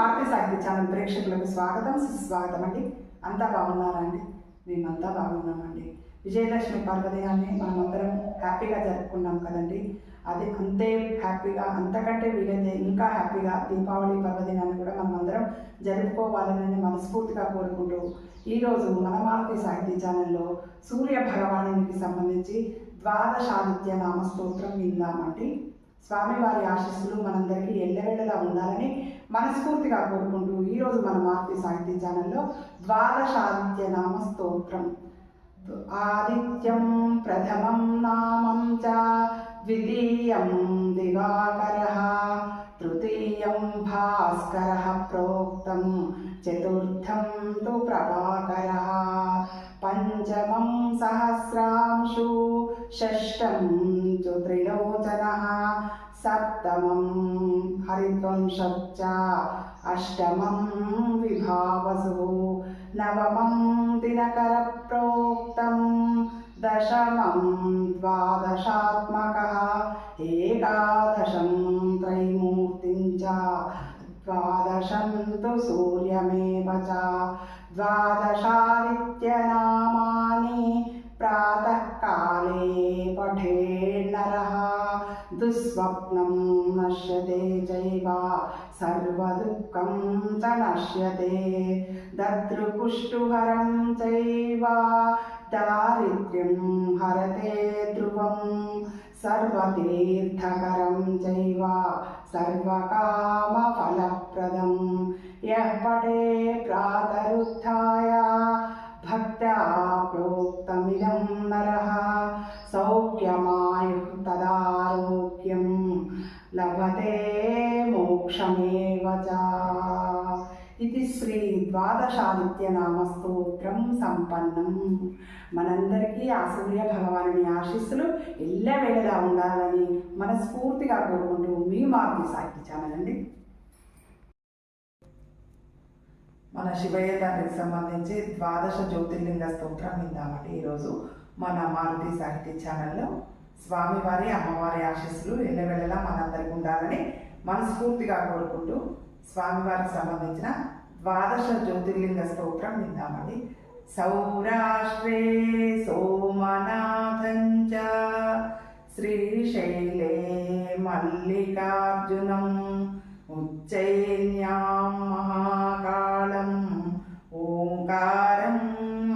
మారుతి సాహిత్య ఛానల్ ప్రేక్షకులకు స్వాగతం సుస్వాగతం అండి. అంతా బాగున్నారా అండి మేమంతా బాగున్నామండి. విజయదశమి పర్వదినాన్ని మనమందరం హ్యాపీగా జరుపుకున్నాం కదండి. అది అంతే హ్యాపీగా అంతకంటే వీలైతే ఇంకా హ్యాపీగా దీపావళి పర్వదినాన్ని కూడా మనమందరం జరుపుకోవాలని మనస్ఫూర్తిగా కోరుకుంటూ ఈరోజు మన మారుతి సాహిత్య ఛానల్లో సూర్య భగవానునికి సంబంధించి ద్వాదశాదిత్య నామ స్తోత్రం విందామండి. స్వామివారి ఆశస్సులు మనందరికీ ఎల్లవేళలా ఉండాలని మనస్ఫూర్తిగా కోరుకుంటూ ఈరోజు మన మార్తి సాహిత్య ఛానల్లో ద్వాదశాదిత్య నామ స్తోత్రం ఆదిత్యం ప్రథమం నామం చ ద్వితీయం దివాకరः తృతీయం భాస్కరः ప్రోక్తం చతుర్థం తు ప్రభాకర పంచమం సహస్రాంశు षष्ठं तु त्रिलोचनः सप्तमं हरिद्वंशच्च अष्टम विभावसु नवमं दिनकरप्रोक्तं दशमं द्वादशात्मकः एकादशं त्रैमूर्तिं च द्वादशं तु सूर्यमेव च द्वादशादित्यना दुःस्वप्नं नश्यते चैव सर्वदुःखं च नश्यते दद्रुपुष्टुहरं चैव दारिद्र्यं हरते ध्रुवं सर्वतीर्थकरं चैव सर्वकामफलप्रदं यः पठे प्रातरुत्थाय भक्त्या प्रोक्तमिदं नरः లభతే మోక్షమేవ ఇది శ్రీ ద్వాదశాదిత్యనామస్తోత్రం సంపన్నం మనందరికీ ఆ సూర్య భగవాని ఆశీస్సులు ఎల్లవేళలా ఉండాలని మనస్ఫూర్తిగా కోరుకుంటూ మీ మార్పు సాహిత్య ఛానల్ అండి. మన శివయ్య తండ్రికి సంబంధించి ద్వాదశ జ్యోతిర్లింగ స్తోత్రం విందామండి ఈరోజు మన మారుతి సాహిత్య ఛానల్లో. స్వామివారి అమ్మవారి ఆశీస్సులు ఎల్లవేళలా మన ఉండాలని మనస్ఫూర్తిగా కోరుకుంటూ స్వామివారికి సంబంధించిన ద్వాదశ జ్యోతిర్లింగ స్తోత్రం విందామండి. సౌరాష్ట్రే సోమనాథంచ శ్రీశైలే మల్లికార్జునం ఉజ్జయిన్యాం మహాకాళం ఓంకారం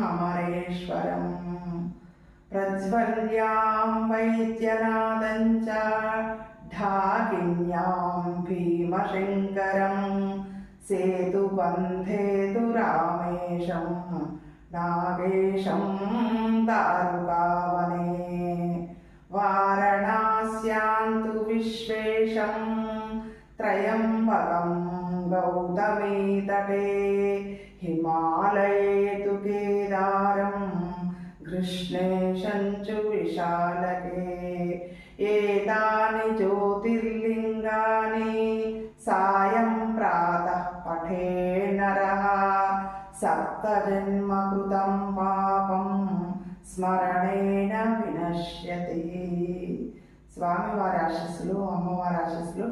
అమరేశ్వరం ప్రజ్వల్యాం వైద్యనాథం చ ఢాకిన్యాం భీమశంకరం సేతుబంధేతు రామేశం నాగేశం దారుకావనే వారణాస్యాంతు విశ్వేశం త్రయంబకం గౌతమీ తటే హిమాలయే తు కేదారం కృష్ణేశంచు విశాలకే ఏతాని జ్యోతిర్లింగాని సప్తజన్మకృతం పాపం స్మరణేన వినశ్యతి స్వామివారి ఆశస్సులు అమ్మవారి ఆశస్సులు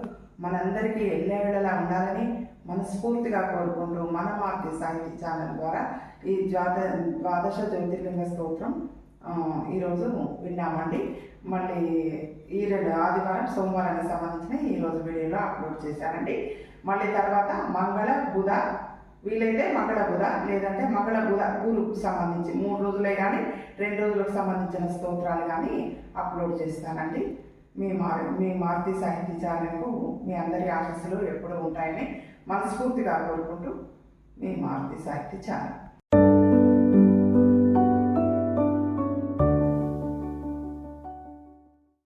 మనందరికీ ఎల్లవేళలా ఉండాలని మనస్ఫూర్తిగా కోరుకుంటూ మన మార్తి సాహిత్య ఛానల్ ద్వారా ఈ ద్వాద ద్వాదశ జ్యోతిర్లింగ స్తోత్రం ఈరోజు విన్నామండి. మళ్ళీ ఈ రెండు ఆదివారం సోమవారానికి సంబంధించిన ఈరోజు వీడియోలో అప్లోడ్ చేశానండి. మళ్ళీ తర్వాత మంగళ బుధ వీలైతే మంగళ బుధ లేదంటే మంగళ బుధ గురుకు సంబంధించి మూడు రోజులే కానీ రెండు రోజులకు సంబంధించిన స్తోత్రాలు కానీ అప్లోడ్ చేస్తానండి. మీ మార్ మీ మారుతి సాహిత్య ఛానల్కు మీ అందరి ఆశస్సులు ఎప్పుడూ ఉంటాయని మనస్ఫూర్తిగా కోరుకుంటూ మీ మారుతి సాహిత్య ఛానల్.